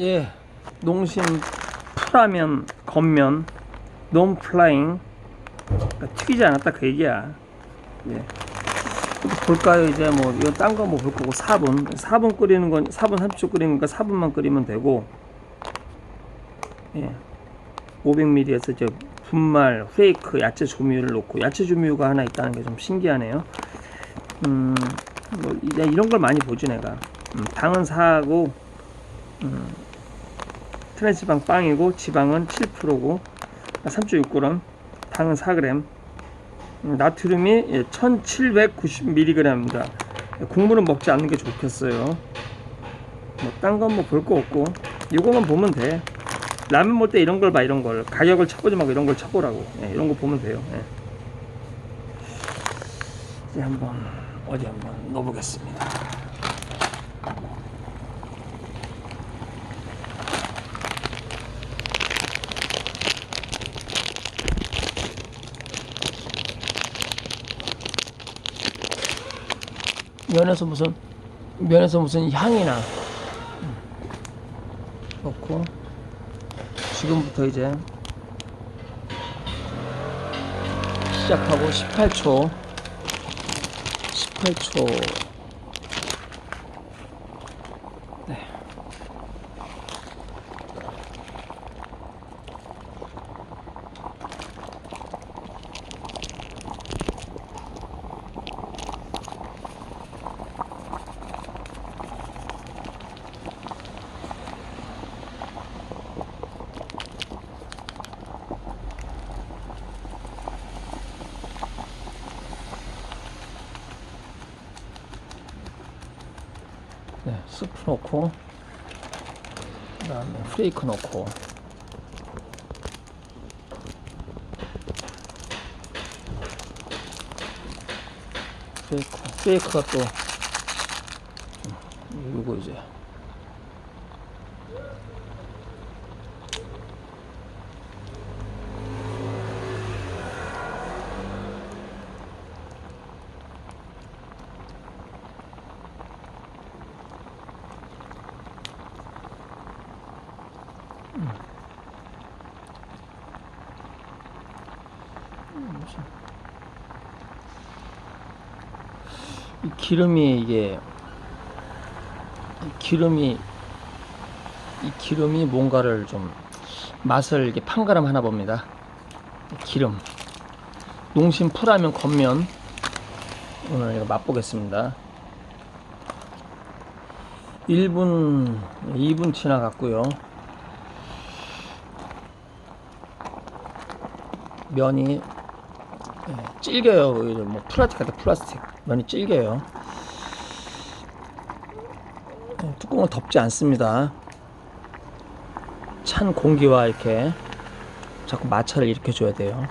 예, 농심 풀하면 겉면 논 플라잉 그러니까 튀기지 않았다 그 얘기야. 예. 또 볼까요 이제 뭐 이거 딴 거 뭐 볼 거고 4분 4분 끓이는 건 4분 30초 끓이는 거 4분만 끓이면 되고 예. 500ml에서 이제 분말, 페이크, 야채 조미료를 넣고 야채 조미료가 하나 있다는 게 좀 신기하네요. 음, 뭐 이제 이런 걸 많이 보지 내가. 음, 당은 4하고 음, 트랜스지방 빵이고 지방은 7%고 3.6g, 당은 4g, 음, 나트륨이 1790mg입니다. 국물은 먹지 않는 게 좋겠어요. 뭐딴건 뭐 볼 거 없고 이거만 보면 돼. 라면 먹을 때 이런 걸 봐 이런 걸 가격을 쳐보지 말고 이런 걸 쳐보라고 예, 이런 거 보면 돼요. 예. 이제 한번 어디 한번 넣어보겠습니다. 면에서 무슨 면에서 무슨 향이나. 음. 넣고. 지금부터 이제 시작하고 18초. 18초 스프 넣고 그 다음에 프레이크 넣고. 프레이크 프레이크가 또 음, 이거 이제 이 기름이 이게 이 기름이 이 기름이 뭔가를 좀 맛을 이게 판가름 하나 봅니다. 기름 농심 풀하면 겉면 오늘 이거 맛보겠습니다. 1분 2분 지나갔고요. 면이 예, 질겨요. 오히려 뭐 플라스틱 같아 플라스틱 면이 질겨요. 예, 뚜껑을 덮지 않습니다. 찬 공기와 이렇게 자꾸 마찰을 일으켜 줘야 돼요.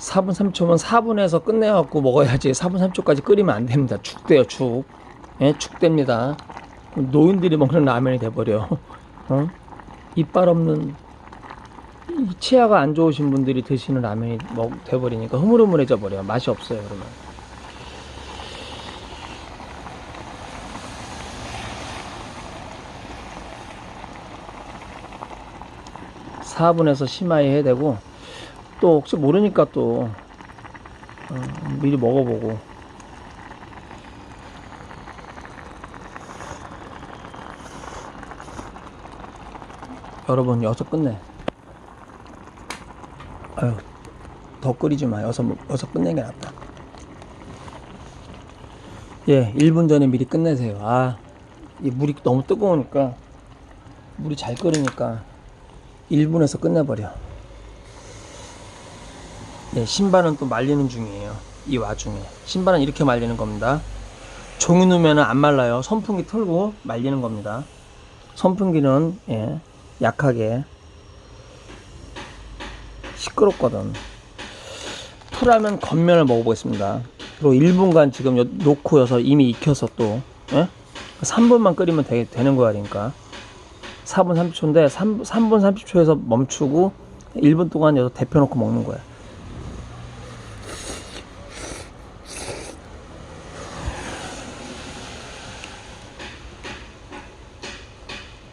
사분 3초면 4분에서 끝내갖고 먹어야지 4분 3초까지 끓이면 안 됩니다. 죽돼요, 죽. 예, 죽됩니다. 노인들이 먹는 라면이 돼버려. 어? 이빨 없는 이 치아가 안 좋으신 분들이 드시는 라면이 먹, 돼버리니까 흐물흐물해져 버려. 맛이 없어요, 그러면. 사분에서 심하게 해야 되고 또 혹시 모르니까 또 어, 미리 먹어보고. 여러분 여섯 끝내. 아유 더 끓이지 마. 여섯 여섯 끝내는 게 낫다. 예 1분 전에 미리 끝내세요. 아이 물이 너무 뜨거우니까 물이 잘 끓으니까 1분에서 끝내버려 네, 신발은 또 말리는 중이에요. 이 와중에. 신발은 이렇게 말리는 겁니다. 종이 넣으면 안 말라요. 선풍기 틀고 말리는 겁니다. 선풍기는, 예, 약하게. 시끄럽거든. 풀하면 겉면을 먹어보겠습니다. 그리고 1분간 지금 여- 놓고 여서 이미 익혀서 또 예? 3분만 끓이면 되, 되는 거야 그러니까 4분 30초인데 3, 3분 30초에서 멈추고 1분 동안 여기서 데펴놓고 먹는 거야.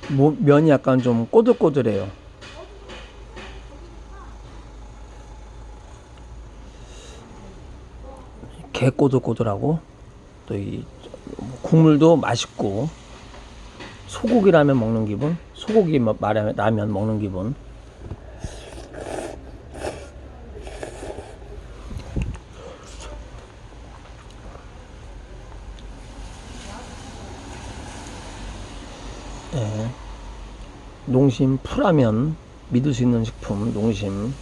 면이 약간 좀 꼬들꼬들해요. 개 꼬들꼬들하고 또 이 국물도 맛있고 소고기 라면 먹는 기분, 소고기 라면 먹는 기분. 농심 풀라면 믿을 수 있는 식품 농심